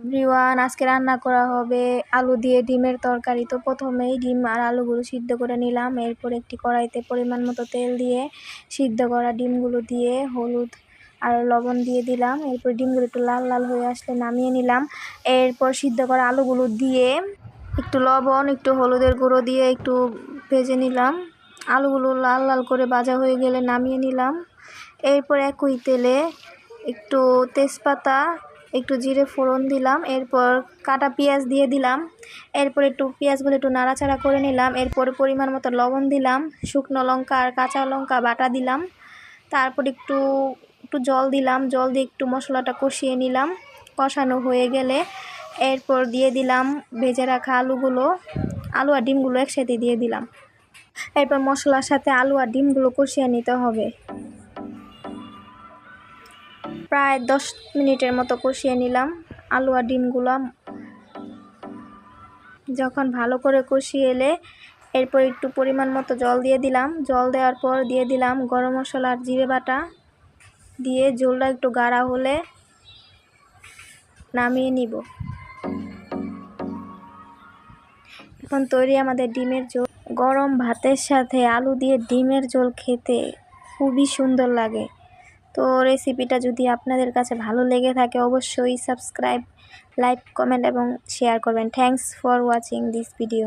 Everyone আজকে রান্না করা হবে আলু দিয়ে ডিমের তরকারি। তো প্রথমেই ডিম আর আলুগুলো সিদ্ধ করে নিলাম। এরপর একটি কড়াইতে পরিমাণ মতো তেল দিয়ে সিদ্ধ করা ডিমগুলো দিয়ে হলুদ আর লবণ দিয়ে দিলাম। এরপর ডিমগুলো একটু লাল লাল হয়ে আসলে নামিয়ে নিলাম। এরপর সিদ্ধ করা আলুগুলো দিয়ে একটু লবণ, একটু হলুদের গুঁড়ো দিয়ে একটু ভেজে নিলাম। আলুগুলো লাল লাল করে ভাজা হয়ে গেলে নামিয়ে নিলাম। এরপর একই তেলে একটু তেজপাতা একটু জিরে ফোড়ন দিলাম, এরপর কাটা পেঁয়াজ দিয়ে দিলাম, এরপর একটু পেঁয়াজগুলো একটু নাড়াচাড়া করে নিলাম, এরপর পরিমাণ মতো লবণ দিলাম, শুকনো লঙ্কা আর কাঁচা লঙ্কা বাটা দিলাম, তারপর একটু একটু জল দিলাম, জল দিয়ে একটু মশলাটা কষিয়ে নিলাম, কষানো হয়ে গেলে এরপর দিয়ে দিলাম ভেজে রাখা আলুগুলো, আলু আর ডিমগুলো একসাথে দিয়ে দিলাম, এরপর মশলার সাথে আলু আর ডিমগুলো কষিয়ে নিতে হবে। প্রায় দশ মিনিটের মতো কষিয়ে নিলাম আলু আর ডিমগুলো। যখন ভালো করে কষিয়ে এলে এরপর একটু পরিমাণ মতো জল দিয়ে দিলাম। জল দেওয়ার পর দিয়ে দিলাম গরম মশলা আর জিরে বাটা। দিয়ে ঝোলটা একটু গাঢ়া হলে নামিয়ে নিব। এখন তৈরি আমাদের ডিমের ঝোল। গরম ভাতের সাথে আলু দিয়ে ডিমের ঝোল খেতে খুবই সুন্দর লাগে। তো রেসিপিটা যদি আপনাদের কাছে ভালো লেগে থাকে, অবশ্যই সাবস্ক্রাইব লাইক কমেন্ট এবং শেয়ার করবেন। Thanks for watching this video